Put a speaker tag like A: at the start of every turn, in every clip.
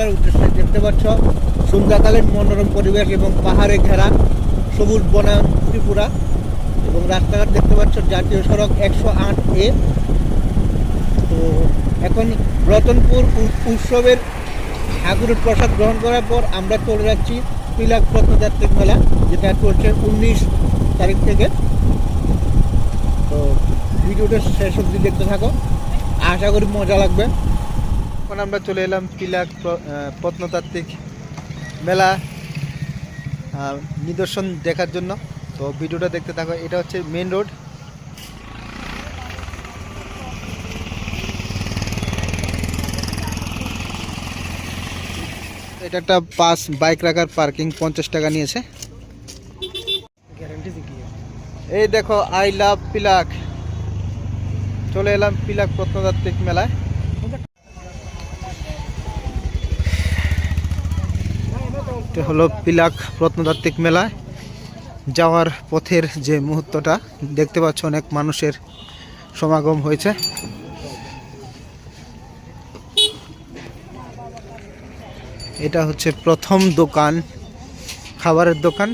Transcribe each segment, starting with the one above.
A: ত্রিপুরার উদ্দেশ্যে দেখতে পাচ্ছ সন্ধ্যাকালীন মনোরম পরিবেশ এবং পাহাড়ে ঘেরা সবুজ বনায়ন ত্রিপুরা এবং রাস্তাঘাট দেখতে পাচ্ছ জাতীয় সড়ক একশো আট এ। তো এখন রতনপুর উৎসবের ঠাকুরের প্রসাদ গ্রহণ করার পর আমরা চলে যাচ্ছি পিলাক প্রত্নতাত্ত্বিক মেলা, যেটা চলছে উনিশ তারিখ থেকে। তো ভিডিওটা শেষ অবধি দেখতে থাকো। আশা করি মজা লাগবে। এখন আমরা চলে এলাম পিলাক প্রত্নতাত্ত্বিক মেলা নিদর্শন দেখার জন্য। তো ভিডিওটা দেখতে থাকো এটা হচ্ছে মেন রোড এটা একটা পাস বাইক রাখার পার্কিং পঞ্চাশ টাকা নিয়েছে। এই দেখো আই লাভ পিলাক চলে এলাম পিলাক প্রত্নতাত্ত্বিক মেলায়। এটা হলো পিলাক প্রত্নতাত্ত্বিক মেলায় যাওয়ার পথের যে মুহূর্তটা দেখতে পাচ্ছ অনেক মানুষের সমাগম হয়েছে। এটা হচ্ছে প্রথম দোকান খাবারের দোকান।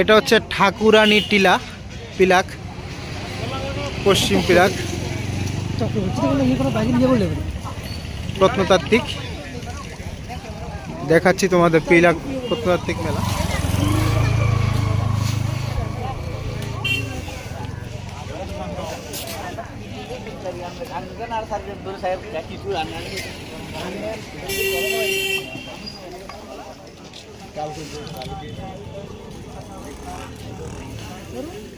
A: এটা হচ্ছে ঠাকুরানী টিলা পিলাক পশ্চিম পিলাক। প্রত্নতাত্ত্বিক দেখাচ্ছি তোমাদের পিলাক প্রত্নতাত্ত্বিক মেলা।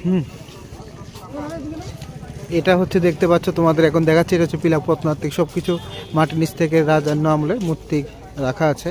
A: হুম। এটা হচ্ছে দেখতে পাচ্ছ, তোমাদের এখন দেখাচ্ছি, এটা হচ্ছে পিলাক প্রত্নতাত্ত্বিক। সব কিছু মাটির নিচ থেকে রাজান্য আমলে মূর্তি রাখা আছে।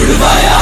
B: Surabaya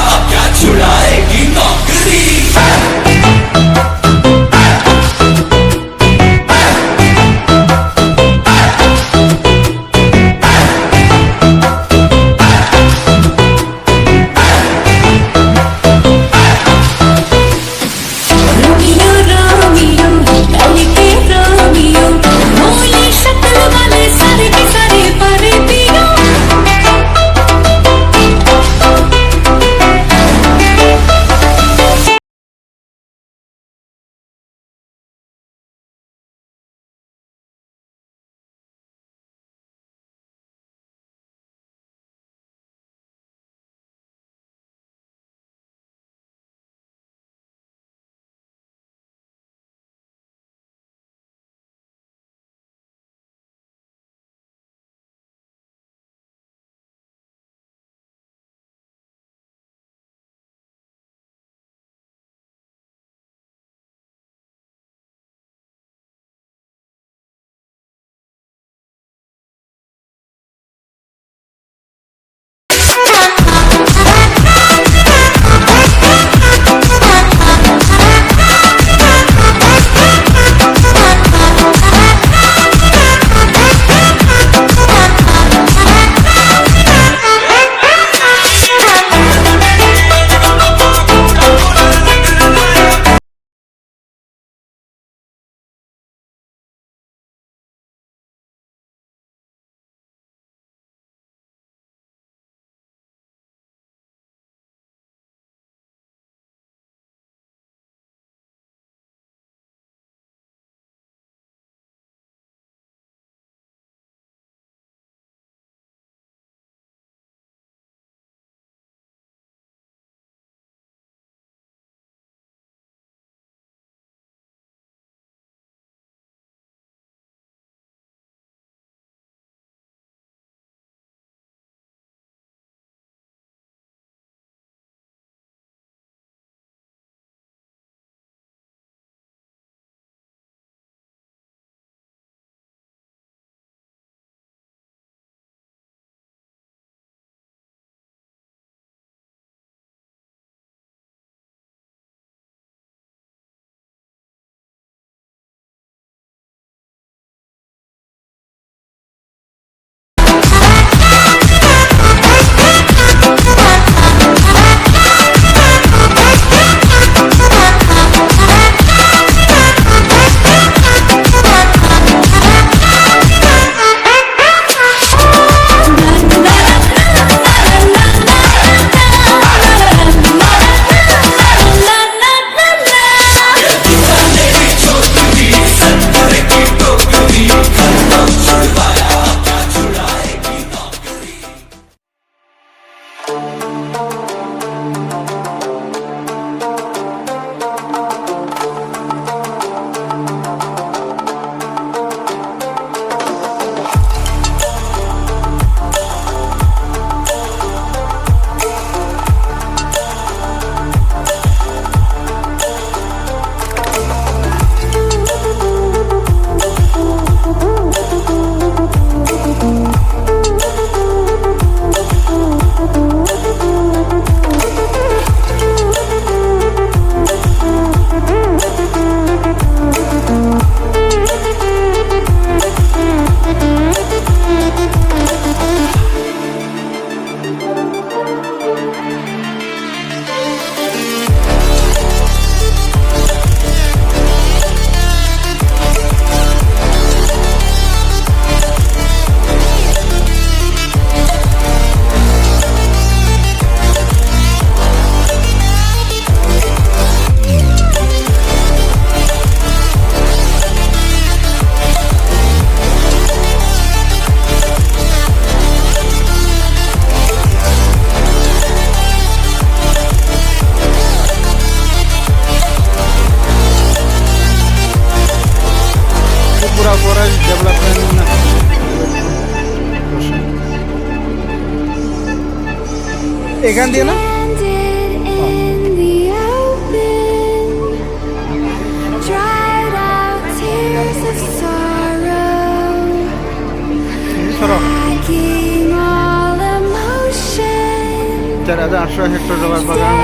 B: all emotion,
A: চার হাজার আটশো হেক্টর রবার বাগান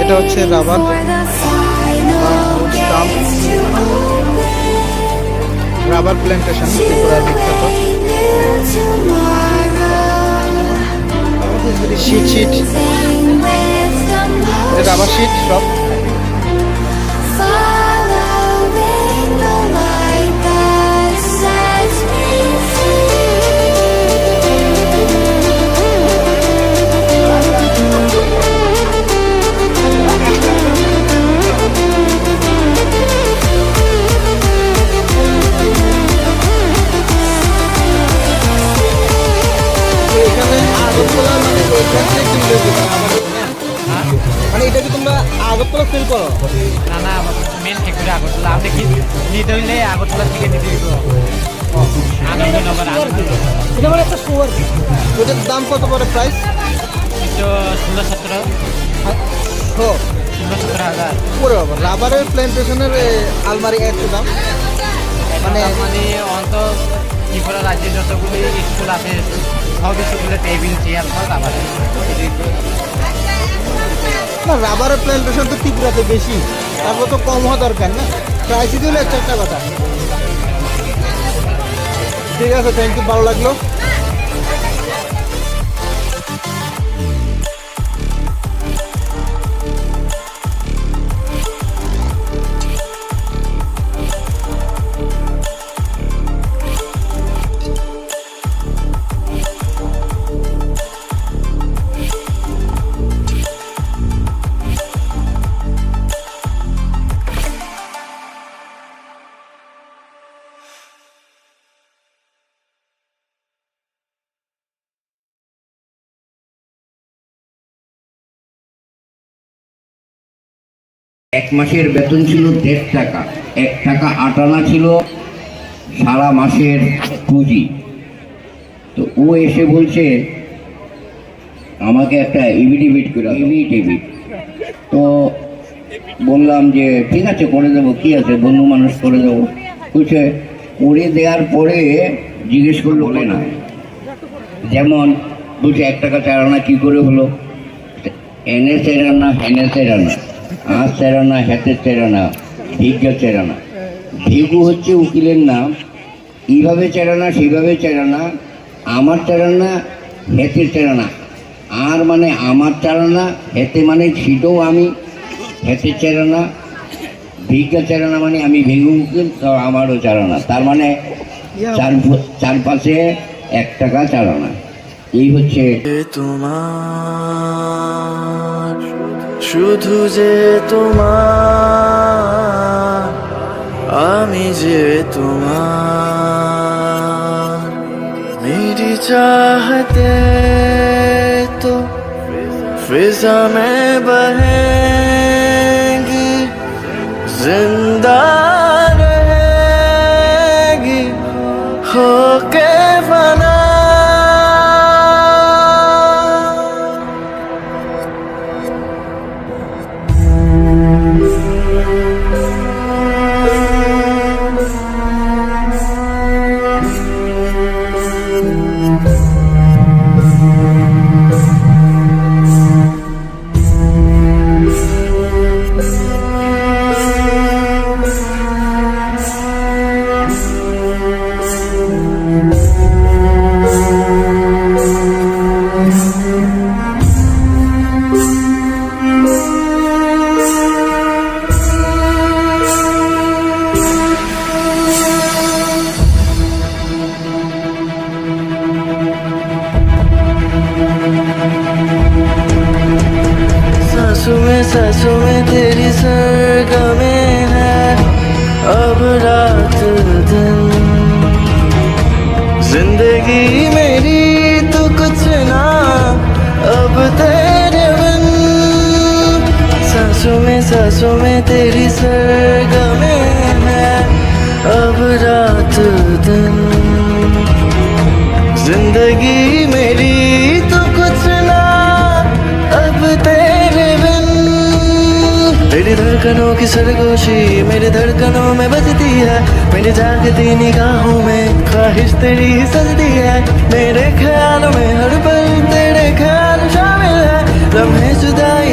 A: এটা হচ্ছে রাবার। রাবার প্ল্যান্টেশন ত্রিপুরার বিখ্যাত শীট এটা আবার শীট সব। আগরতলা সেল করো?
C: না না মেন ফ্যাক্টরি আগরতলা। আপনি কি নিতে হইলে আগরতলা থেকে নিতে দিব
A: এটা মানে একটা শোয়ার ওটার দাম কত পড়ে প্রাইস
C: ষোলো সতেরো।
A: ও
C: ষোলো সতেরো হাজার।
A: পরে রাবারের প্ল্যান্টেশনের আলমারি এত দাম? মানে
C: মানে অন্ত ত্রিপুরা রাজ্যে যতগুলি স্কুল আছে সব স্কুলে টেবিল চেয়ার সব
A: না রাবারের প্ল্যান্টেশন তো তীব্রাতে বেশি। তারপর তো কম হওয়া দরকার না। প্রাইসই দিলে একটা কথা। ঠিক আছে থ্যাংক ইউ ভালো লাগল।
D: এক মাসের বেতন ছিল দেড় টাকা, এক টাকা আটানা ছিল সারা মাসের পুঁজি। তো ও এসে বলছে, আমাকে একটা ইভিডিভিট করে ইভিডিভিট তো বললাম যে, ঠিক আছে, করে দেবো, কি আছে? বন্ধু মানুষ করে দেবো। বলছে, করে দেওয়ার পরে জিজ্ঞেস করল না। যেমন বলছে, এক টাকা চারানা কি করে হলো? এনে চেরানা হেনে চেরানা চেরানা হেতে চেরানা ভিজ্ঞা চেরানা ভিগু হচ্ছে উকিলের নাম। এইভাবে চেরানা সেইভাবে চেরানা আমার চেরানা হেতে চেরানা আর মানে আমার চারানা হেতে মানে ছিটও আমি, হেতে চেরানা ভিজ্ঞা চেরানা মানে আমি ভিগু উকিল, তো আমারও চারানা তার মানে চার চারপাশে এক টাকা চারানা এই হচ্ছে
E: তোমার শুধু যে তোমার আমি যে তোমার। মেরি চাহতে তো ফিজা মে বহে जिंदगी मेरी तो कुछ ना अब तेरे बिन सांसों में सांसों में तेरी सरगमें है अब रात दिन जिंदगी धड़कनों की सरगोशी मेरे धड़कनों में बजती है। मेरे जागती निगाहों में ख्वाहिश तेरी ही सजती है। मेरे ख्यालों में हर पल तेरे ख्याल शामिल है। लम्हे जुदाई